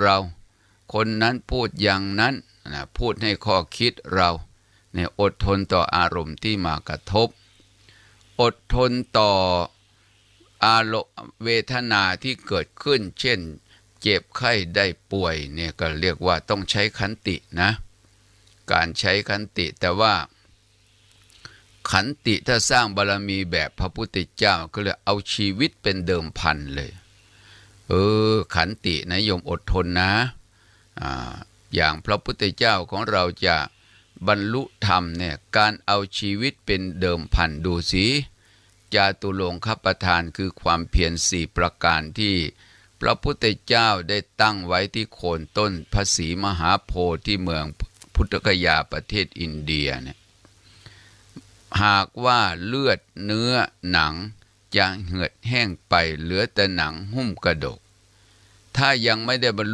เรา คนนั้นพูดอย่างนั้นนะพูดให้ข้อคิดเราเนี่ยอดทนต่ออารมณ์ที่มากระทบ อดทนต่ออารมณ์เวทนาที่เกิดขึ้น เช่น เจ็บไข้ได้ป่วยเนี่ยก็เรียกว่าต้องใช้ขันตินะ การใช้ขันติแต่ว่า ขันติถ้าสร้างบารมีแบบพระพุทธเจ้าก็เลยเอาชีวิตเป็นเดิมพันเลย เออ ขันตินะโยมอดทนนะอ่าอย่างพระพุทธเจ้าของเราจะบรรลุธรรมเนี่ยการเอาชีวิตเป็นเดิมพันดูสิจาตุลงคประทานคือความเพียรสี่ประการที่พระพุทธเจ้าได้ตั้งไว้ที่โคนต้นพระศรีมหาโพธิ์ที่เมืองพุทธกยาประเทศอินเดียเนี่ยหากว่าเลือดเนื้อหนังจะเหือดแห้งไปเหลือแต่หนังหุ้มกระดก ถ้ายังไม่ได้บรรลุ